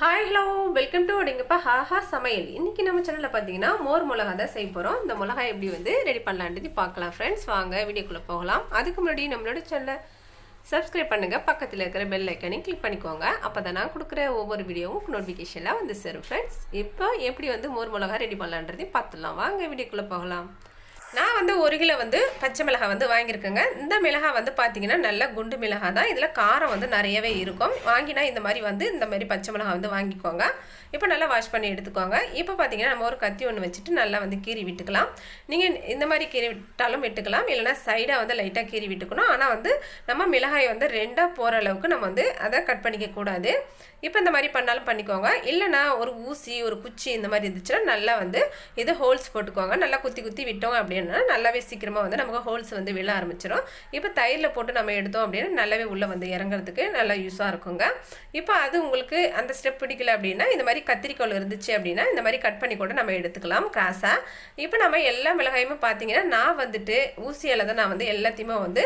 Hi hello welcome to அப்படிங்கப்பா ஹாஹா சமையல் இன்னைக்கு நம்ம சேனலில் பார்த்தீங்கன்னா மோர் மிளகா தான் செய்ய போகிறோம் இந்த மிளகா எப்படி வந்து ரெடி பண்ணலான்றது பார்க்கலாம் ஃப்ரெண்ட்ஸ் வாங்க வீடியோக்குள்ளே போகலாம். அதுக்கு முன்னாடி நம்மளோட சேனலை சப்ஸ்கிரைப் பண்ணுங்கள் பக்கத்தில் இருக்கிற பெல் ஐக்கனையும் கிளிக் பண்ணிக்கோங்க. அப்போ தான் நான் கொடுக்குற ஒவ்வொரு வீடியோவும் நோட்டிஃபிகேஷனில் வந்து சேரும் ஃப்ரெண்ட்ஸ் இப்போ எப்படி வந்து மோர் மிளகா ரெடி பண்ணலான்றதையும் பார்த்துடலாம். வாங்க வீடியோக்குள்ளே போகலாம். நான் வந்து ஒரு கிலோ வந்து பச்சை மிளகாய் வந்து வாங்கியிருக்கேங்க. இந்த மிளகாய் வந்து பார்த்திங்கன்னா நல்ல குண்டு மிளகாய் தான். இதில் காரம் வந்து நிறையவே இருக்கும். வாங்கினா இந்த மாதிரி வந்து இந்த மாதிரி பச்சை மிளகாய் வந்து வாங்கிக்கோங்க. இப்போ நல்லா வாஷ் பண்ணி எடுத்துக்கோங்க. இப்போ பார்த்தீங்கன்னா நம்ம ஒரு கத்தி ஒன்று வச்சுட்டு நல்லா வந்து கீறி விட்டுக்கலாம். நீங்கள் இந்த மாதிரி கீறி விட்டாலும் விட்டுக்கலாம். இல்லைனா சைடாக வந்து லைட்டாக கீறி விட்டுக்கணும். ஆனால் வந்து நம்ம மிளகாயை வந்து ரெண்டாக போகிற அளவுக்கு நம்ம வந்து அதை கட் பண்ணிக்க கூடாது. இப்போ இந்த மாதிரி பண்ணாலும் பண்ணிக்கோங்க. இல்லைனா ஒரு ஊசி ஒரு குச்சி இந்த மாதிரி இருந்துச்சுன்னா நல்லா வந்து இது ஹோல்ஸ் போட்டுக்கோங்க. நல்லா குத்தி குத்தி விட்டோம் அப்படின்னு நல்லாவே சீக்கிரமாக வந்து நமக்கு ஹோல்ஸ் வந்து விழ ஆரம்பிச்சிடும் இப்போ தயிரில் போட்டு நம்ம எடுத்தோம் அப்படின்னா நல்லாவே உள்ளே வந்து இறங்குறதுக்கு நல்லா யூஸாக இருக்குங்க. இப்போ அது உங்களுக்கு அந்த ஸ்டெப் பிடிக்கல அப்படின்னா இந்த மாதிரி கத்திரிக்கோள் இருந்துச்சு அப்படின்னா இந்த மாதிரி கட் பண்ணி கூட நம்ம எடுத்துக்கலாம் கிராஸாக இப்போ நம்ம எல்லா மிளகாயுமே பார்த்தீங்கன்னா நான் வந்துட்டு ஊசியால் தான் நான் வந்து எல்லாத்தையுமே வந்து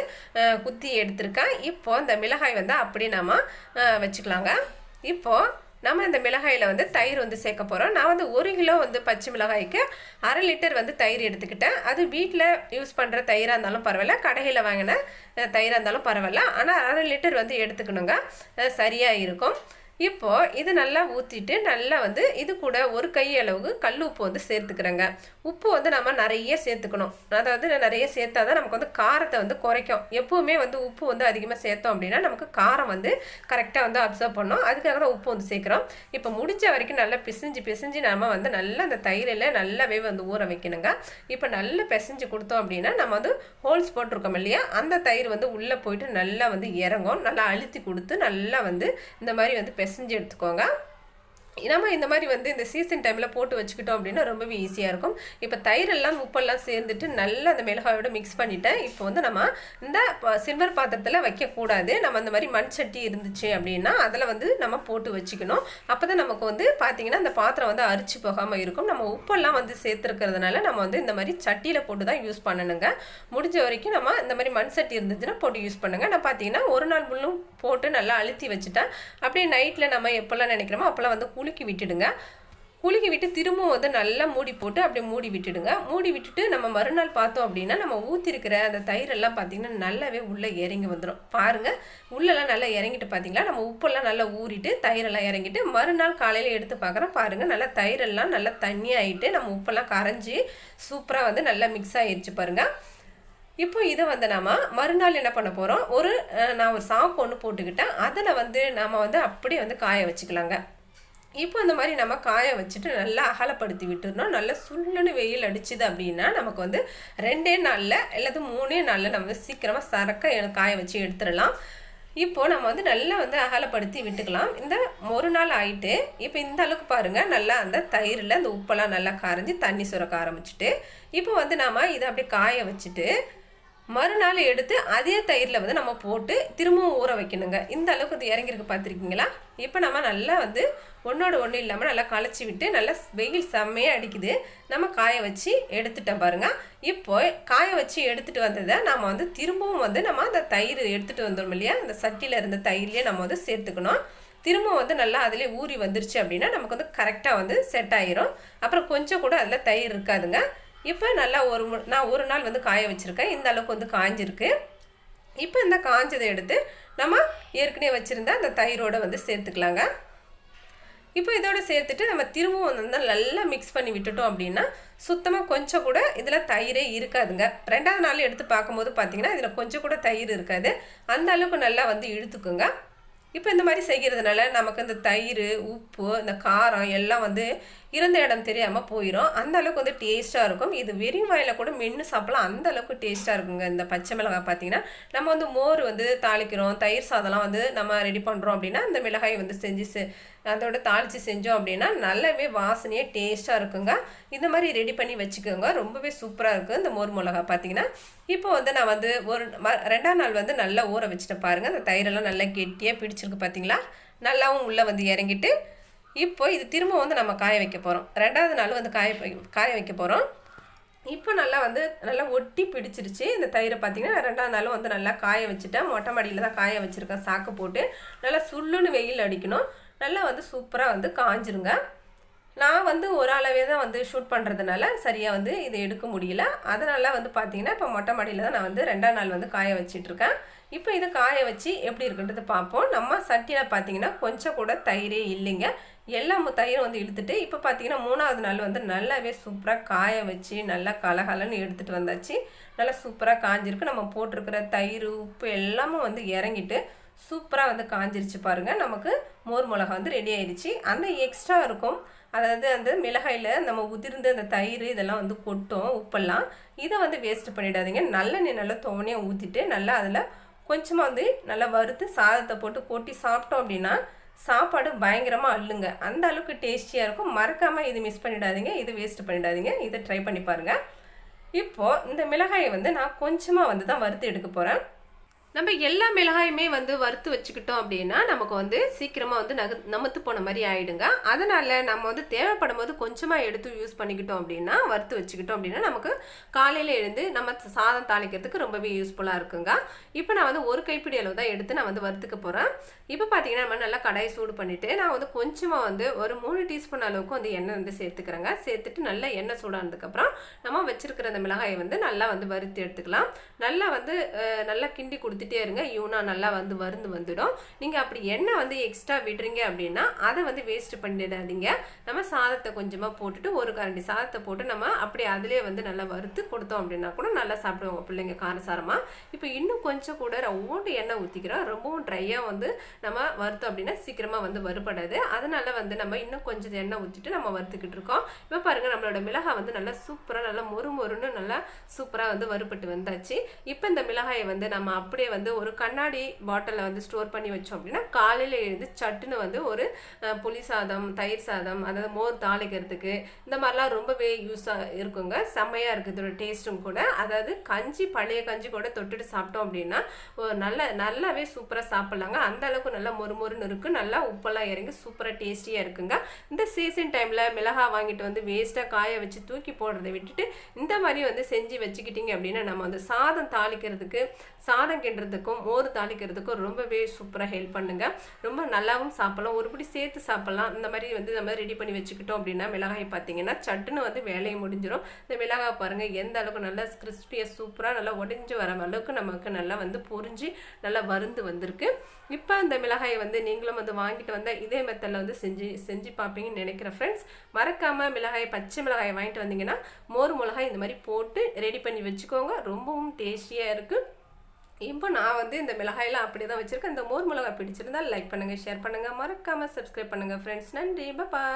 குத்தி எடுத்திருக்கேன். இப்போ இந்த மிளகாய் வந்து அப்படி நம்ம வச்சுக்கலாங்க. இப்போது நம்ம இந்த மிளகாயில் வந்து தயிர் வந்து சேர்க்க போகிறோம் நான் வந்து ஒரு கிலோ வந்து பச்சை மிளகாய்க்கு அரை லிட்டர் வந்து தயிர் எடுத்துக்கிட்டேன். அது வீட்டில் யூஸ் பண்ணுற தயிராக இருந்தாலும் பரவாயில்ல. கடையில் வாங்கின தயிராக இருந்தாலும் பரவாயில்ல. ஆனால் அரை லிட்டர் வந்து எடுத்துக்கணுங்க. சரியாக இருக்கும். இப்போது இது நல்லா ஊற்றிட்டு நல்லா வந்து இது கூட ஒரு கை அளவுக்கு கல் உப்பு வந்து சேர்த்துக்கிறேங்க. உப்பு வந்து நம்ம நிறைய சேர்த்துக்கணும். அதாவது நிறைய சேர்த்தா தான் நமக்கு வந்து காரத்தை வந்து குறைக்கும். எப்போவுமே வந்து உப்பு வந்து அதிகமாக சேர்த்தோம் அப்படின்னா நமக்கு காரம் வந்து கரெக்டாக வந்து அப்சர்வ் பண்ணோம். அதுக்காக தான் உப்பு வந்து சேர்க்குறோம். இப்போ முடிஞ்ச வரைக்கும் நல்லா பிசைஞ்சு பிசைஞ்சு நம்ம வந்து நல்லா அந்த தயிரில் நல்லாவே வந்து ஊற வைக்கணுங்க. இப்போ நல்லா பிசைஞ்சு கொடுத்தோம் அப்படின்னா நம்ம வந்து ஹோல்ஸ் போட்டிருக்கோம் இல்லையா? அந்த தயிர் வந்து உள்ளே போயிட்டு நல்லா வந்து இறங்கும். நல்லா அழுத்தி கொடுத்து நல்லா வந்து இந்த மாதிரி வந்து பிசைஞ்சு எடுத்துக்கோங்க. நம்ம இந்த மாதிரி வந்து இந்த சீசன் டைமில் போட்டு வச்சுக்கிட்டோம் அப்படின்னா ரொம்பவே ஈஸியாக இருக்கும். இப்போ தயிரெல்லாம் உப்பெல்லாம் சேர்ந்துட்டு நல்லா அந்த மிளகாயோட மிக்ஸ் பண்ணிவிட்டேன் இப்போ வந்து நம்ம இந்த சில்வர் பாத்திரத்தில் வைக்கக்கூடாது. நம்ம அந்த மாதிரி மண் சட்டி இருந்துச்சு அப்படின்னா அதில் வந்து நம்ம போட்டு வச்சுக்கணும். அப்போ தான் நமக்கு வந்து பார்த்திங்கன்னா அந்த பாத்திரம் வந்து அரிச்சு போகாமல் இருக்கும். நம்ம உப்பெல்லாம் வந்து சேர்த்துருக்கிறதுனால நம்ம வந்து இந்த மாதிரி சட்டியில் போட்டு தான் யூஸ் பண்ணணுங்க. முடிஞ்ச வரைக்கும் நம்ம இந்த மாதிரி மண் சட்டி இருந்துச்சுன்னா போட்டு யூஸ் பண்ணுங்க. நான் பார்த்தீங்கன்னா ஒரு நாள் முள்ளும் போட்டு நல்லா அழுத்தி வச்சுட்டேன். அப்படியே நைட்டில் நம்ம எப்போல்லாம் நினைக்கிறோமோ அப்போல்லாம் வந்து குலுக்கி விட்டுடுங்க. குலுக்கி விட்டு திரும்பவும் வந்து நல்லா மூடி போட்டு அப்படியே மூடி விட்டுடுங்க. மூடி விட்டுட்டு நம்ம மறுநாள் பார்த்தோம் அப்படின்னா நம்ம ஊற்றிருக்கிற அந்த தயிரெல்லாம் பார்த்தீங்கன்னா நல்லாவே உள்ளே இறங்கி வந்துடும் பாருங்கள் உள்ளெல்லாம் நல்லா இறங்கிட்டு பார்த்தீங்களா? நம்ம உப்பெல்லாம் நல்லா ஊறிட்டு தயிரெல்லாம் இறங்கிட்டு மறுநாள் காலையில் எடுத்து பார்க்குறோம். பாருங்கள் நல்லா தயிரெல்லாம் நல்லா தண்ணியாகிட்டு நம்ம உப்பெல்லாம் கரைஞ்சி சூப்பராக வந்து நல்லா மிக்ஸ் ஆகிடுச்சு பாருங்கள் இப்போ இதை வந்து நாம மறுநாள் என்ன பண்ண போகிறோம் ஒரு நான் ஒரு சாக்கு ஒன்று போட்டுக்கிட்டேன். அதில் வந்து நாம் வந்து அப்படியே வந்து காய வச்சுக்கலாங்க. இப்போ இந்த மாதிரி நம்ம காய வச்சுட்டு நல்லா அகலப்படுத்தி விட்டுறணும். நல்லா சுள்ளுன்னு வெயில் அடிச்சுது அப்படின்னா நமக்கு வந்து ரெண்டே நாளில் அல்லது மூணே நாளில் நம்ம சீக்கிரமாக சரக்க காய வச்சு எடுத்துடலாம். இப்போ நம்ம வந்து நல்லா வந்து அகலப்படுத்தி விட்டுக்கலாம். இந்த ஒரு நாள் ஆயிட்டு இப்போ இந்த அளவுக்கு பாருங்கள் நல்லா அந்த தயிரில் அந்த உப்பெல்லாம் நல்லா கரைஞ்சி தண்ணி சுரக்க ஆரம்பிச்சிட்டு இப்போ வந்து நாம இதை அப்படியே காய வச்சுட்டு மறுநாள் எடுத்து அதே தயிரில் வந்து நம்ம போட்டு திரும்பவும் ஊற வைக்கணுங்க. இந்த அளவுக்கு வந்து இறங்கியிருக்கு பார்த்துருக்கீங்களா? இப்போ நம்ம நல்லா வந்து ஒன்றோட ஒன்று இல்லாமல் நல்லா களைச்சி விட்டு நல்லா வெயில் செம்மையாக அடிக்குது. நம்ம காய வச்சு எடுத்துட்டோம் பாருங்க. இப்போ காய வச்சு எடுத்துகிட்டு வந்ததை நம்ம வந்து திரும்பவும் வந்து நம்ம அந்த தயிர் எடுத்துகிட்டு வந்தோம் இல்லையா? அந்த சட்டியில் இருந்த தயிர்லேயே நம்ம வந்து சேர்த்துக்கணும். திரும்ப வந்து நல்லா அதிலே ஊறி வந்துருச்சு அப்படின்னா நமக்கு வந்து கரெக்டாக வந்து செட் ஆயிரும். அப்புறம் கொஞ்சம் கூட அதில் தயிர் இருக்காதுங்க. இப்போ நல்லா ஒரு மு- நான் ஒரு நாள் வந்து காய வச்சுருக்கேன். இந்த அளவுக்கு வந்து காஞ்சிருக்கு. இப்போ இந்த காஞ்சதை எடுத்து நம்ம ஏற்கனவே வச்சுருந்த அந்த தயிரோடு வந்து சேர்த்துக்கலாங்க. இப்போ இதோட சேர்த்துட்டு நம்ம திரும்பவும் வந்து நல்லா மிக்ஸ் பண்ணி விட்டுட்டோம் அப்படின்னா சுத்தமாக கொஞ்சம் கூட இதில் தயிரே இருக்காதுங்க. ரெண்டாவது நாள் எடுத்து பார்க்கும்போது பார்த்திங்கன்னா இதில் கொஞ்சம் கூட தயிர் இருக்காது. அந்த அளவுக்கு நல்லா வந்து இழுத்துக்குங்க. இப்போ இந்த மாதிரி செய்கிறதுனால நமக்கு இந்த தயிர் உப்பு இந்த காரம் எல்லாம் வந்து இருந்த இடம் தெரியாமல் போயிடும் அந்த அளவுக்கு வந்து டேஸ்ட்டாக இருக்கும். இது வெறும் வாயில் கூட மென்று சாப்பிடலாம். அந்த அளவுக்கு டேஸ்ட்டாக இருக்குங்க. இந்த பச்சை மிளகாய் பார்த்தீங்கன்னா நம்ம வந்து மோர் வந்து தாளிக்கிறோம். தயிர் சாதம்லாம் வந்து நம்ம ரெடி பண்ணுறோம் அப்படின்னா அந்த மிளகாய் வந்து செஞ்சு செ அதோட தாளித்து செஞ்சோம் அப்படின்னா நல்லாவே வாசனையாக டேஸ்ட்டாக இருக்குங்க. இந்த மாதிரி ரெடி பண்ணி வச்சுக்கோங்க. ரொம்பவே சூப்பராக இருக்கும் இந்த மோர் மிளகாய் பார்த்தீங்கன்னா இப்போ வந்து நான் வந்து ஒரு ரெண்டாம் நாள் வந்து நல்லா ஊற வச்சுட்டேன் பாருங்கள் அந்த தயிரெல்லாம் நல்லா கெட்டியாக பிடிச்சிருக்கு பார்த்தீங்களா நல்லாவும் உள்ளே வந்து இறங்கிட்டு இப்போ இது திரும்ப வந்து நம்ம காய வைக்க போகிறோம் ரெண்டாவது நாள் வந்து காய காய வைக்க போகிறோம் இப்போ நல்லா வந்து நல்லா ஒட்டி பிடிச்சிருச்சு. இந்த தயிரை பார்த்தீங்கன்னா நான் ரெண்டாவது நாளும் வந்து நல்லா காய வச்சுட்டேன். மொட்டை மாடியில் தான் காய வச்சுருக்கேன் சாக்கு போட்டு நல்லா சுள்ளுன்னு வெயில் அடிக்கணும். நல்லா வந்து சூப்பராக வந்து காஞ்சிருங்க. நான் வந்து ஒரு அளவே தான் வந்து ஷூட் பண்ணுறதுனால சரியாக வந்து இதை எடுக்க முடியல. அதனால் வந்து பார்த்தீங்கன்னா இப்போ மொட்டை மாடியில் தான் நான் வந்து ரெண்டாம் நாள் வந்து காய வச்சிட்ருக்கேன். இப்போ இதை காய வச்சு எப்படி இருக்குன்றது பார்ப்போம் நம்ம சட்டியில் பார்த்தீங்கன்னா கொஞ்சம் கூட தயிரே இல்லைங்க. எல்லா தயிரும் வந்து இழுத்துட்டு இப்போ பார்த்தீங்கன்னா மூணாவது நாள் வந்து நல்லாவே சூப்பராக காய வச்சு நல்லா கலகலன்னு எடுத்துகிட்டு வந்தாச்சு. நல்லா சூப்பராக காஞ்சிருக்கு. நம்ம போட்டிருக்கிற தயிர் உப்பு எல்லாமே வந்து இறங்கிட்டு சூப்பராக வந்து காஞ்சிருச்சு பாருங்கள் நமக்கு மோர் மிளகா வந்து ரெடி ஆயிடுச்சு. அந்த எக்ஸ்ட்ரா இருக்கும். அதாவது அந்த மிளகாயில் நம்ம உதிர்ந்து அந்த தயிர் இதெல்லாம் வந்து கொட்டும் உப்பெல்லாம். இதை வந்து வேஸ்ட் பண்ணிடாதீங்க. நல்லெண்ணெய் நல்லா துவனையாக ஊற்றிட்டு நல்லா அதில் கொஞ்சமாக வந்து நல்லா வறுத்து சாதத்தை போட்டு கொட்டி சாப்பிட்டோம் அப்படின்னா சாப்பாடு பயங்கரமாக அள்ளுங்க. அந்த அளவுக்கு டேஸ்டியாக இருக்கும். மறக்காமல் இது மிஸ் பண்ணிடாதீங்க. இது வேஸ்ட் பண்ணிடாதீங்க. இதை ட்ரை பண்ணி பாருங்கள் இப்போது இந்த மிளகாயை வந்து நான் கொஞ்சமாக வந்து தான் வறுத்து எடுக்க போகிறேன் நம்ம எல்லா மிளகாயுமே வந்து வறுத்து வச்சுக்கிட்டோம் அப்படின்னா நமக்கு வந்து சீக்கிரமாக வந்து நக நமத்து போன மாதிரி ஆகிடுங்க அதனால் நம்ம வந்து தேவைப்படும் போது கொஞ்சமாக எடுத்து யூஸ் பண்ணிக்கிட்டோம் அப்படின்னா வறுத்து வச்சுக்கிட்டோம் அப்படின்னா நமக்கு காலையில் எழுந்து நம்ம சாதம் தாளிக்கிறதுக்கு ரொம்பவே யூஸ்ஃபுல்லாக இருக்குங்க. இப்போ நான் வந்து ஒரு கைப்பிடி அளவு தான் எடுத்து நான் வந்து வறுத்துக்க போகிறேன் இப்போ பார்த்தீங்கன்னா நம்ம நல்லா கடாயை சூடு பண்ணிவிட்டு நான் வந்து கொஞ்சமாக வந்து ஒரு மூணு டீஸ்பூன் அளவுக்கு வந்து எண்ணெய் வந்து சேர்த்துக்கிறேங்க. சேர்த்துட்டு நல்லா எண்ணெய் சூடானதுக்கப்புறம் நம்ம வச்சுருக்கிற அந்த மிளகாயை வந்து நல்லா வந்து வறுத்து எடுத்துக்கலாம். நல்லா வந்து நல்லா கிண்டி கொடுத்து ஊற்றிட்டே இருங்க. யூனா நல்லா வந்து வருந்து வந்துடும். நீங்கள் அப்படி எண்ணெய் வந்து எக்ஸ்ட்ரா விடுறீங்க அப்படின்னா அதை வந்து வேஸ்ட் பண்ணிடாதீங்க. நம்ம சாதத்தை கொஞ்சமாக போட்டுட்டு ஒரு கரண்டி சாதத்தை போட்டு நம்ம அப்படி அதிலே வந்து நல்லா வறுத்து கொடுத்தோம் அப்படின்னா கூட நல்லா சாப்பிடுவாங்க பிள்ளைங்க காரசாரமாக இப்போ இன்னும் கொஞ்சம் கூட ரொம்பவும் எண்ணெய் ஊற்றிக்கிறோம் ரொம்பவும் ட்ரையாக வந்து நம்ம வறுத்தோம் அப்படின்னா சீக்கிரமாக வந்து வறுபடாது. அதனால் வந்து நம்ம இன்னும் கொஞ்சம் எண்ணெய் ஊற்றிட்டு நம்ம வறுத்துக்கிட்டு இருக்கோம். இப்போ பாருங்கள் நம்மளோட மிளகாய் வந்து நல்லா சூப்பராக நல்லா மொறு மொறுன்னு நல்லா சூப்பராக வந்து வறுபட்டு வந்தாச்சு. இப்போ இந்த மிளகாயை வந்து நம்ம அப்படியே வந்து ஒரு கண்ணாடி பாட்டிலில் வந்து ஸ்டோர் பண்ணி வச்சோம் அப்படின்னா காலையில் எழுந்து சட்டுன்னு வந்து ஒரு புளி சாதம் தயிர் சாதம் அதாவது மோர் தாளிக்கிறதுக்கு இந்த மாதிரிலாம் ரொம்பவே யூஸாக இருக்குங்க. செம்மையாக இருக்குது. இதோட டேஸ்ட்டும் கூட. அதாவது கஞ்சி பழைய கஞ்சி கூட தொட்டுட்டு சாப்பிட்டோம் அப்படின்னா ஒரு நல்ல நல்லாவே சூப்பராக சாப்பிட்லாங்க. அந்த அளவுக்கு நல்லா மொறு மொறுன்னு இருக்குது நல்லா உப்பெல்லாம் இறங்கி சூப்பராக டேஸ்டியாக இருக்குங்க. இந்த சீசன் டைமில் மிளகா வாங்கிட்டு வந்து வேஸ்ட்டாக காய வச்சு தூக்கி போடுறதை விட்டுட்டு இந்த மாதிரி வந்து செஞ்சு வச்சுக்கிட்டிங்க அப்படின்னா நம்ம வந்து சாதம் தாளிக்கிறதுக்கு சாதம் கிண்டுறதுக்கும் மோர் தாளிக்கிறதுக்கும் ரொம்பவே சூப்பராக ஹெல்ப் பண்ணுங்கள் ரொம்ப நல்லாவும் சாப்பிட்லாம். ஒருபடி சேர்த்து சாப்பிடலாம். இந்த மாதிரி வந்து நம்ம ரெடி பண்ணி வச்சுக்கிட்டோம் அப்படின்னா மிளகாய் பார்த்தீங்கன்னா சட்டுன்னு வந்து வேலையை முடிஞ்சிடும் இந்த மிளகாய் பாருங்கள் எந்த அளவுக்கு நல்லா கிறிஸ்பியாக சூப்பராக நல்லா உடஞ்சி வர அளவுக்கு நமக்கு நல்லா வந்து பொறிஞ்சு நல்லா வருந்து வந்திருக்கு. இப்போ அந்த மிளகாயை வந்து நீங்களும் வந்து வாங்கிட்டு வந்தால் இதே மெத்தடில் வந்து செஞ்சு செஞ்சு பார்ப்பீங்கன்னு நினைக்கிறேன் ஃப்ரெண்ட்ஸ் மறக்காமல் மிளகாய் பச்சை மிளகாயை வாங்கிட்டு வந்தீங்கன்னா மோர் மிளகாய் இந்த மாதிரி போட்டு ரெடி பண்ணி வச்சுக்கோங்க. ரொம்பவும் டேஸ்டியாக இருக்குது இப்போ நான் வந்து இந்த மிளகாயெல்லாம் அப்படி தான் வச்சுருக்கேன். இந்த மோர் மிளகாய் பிடிச்சிருந்தால் லைக் பண்ணுங்கள் ஷேர் பண்ணுங்கள் மறக்காமல் சப்ஸ்கிரைப் பண்ணுங்கள் ஃப்ரெண்ட்ஸ் நன்றி. பாப்பா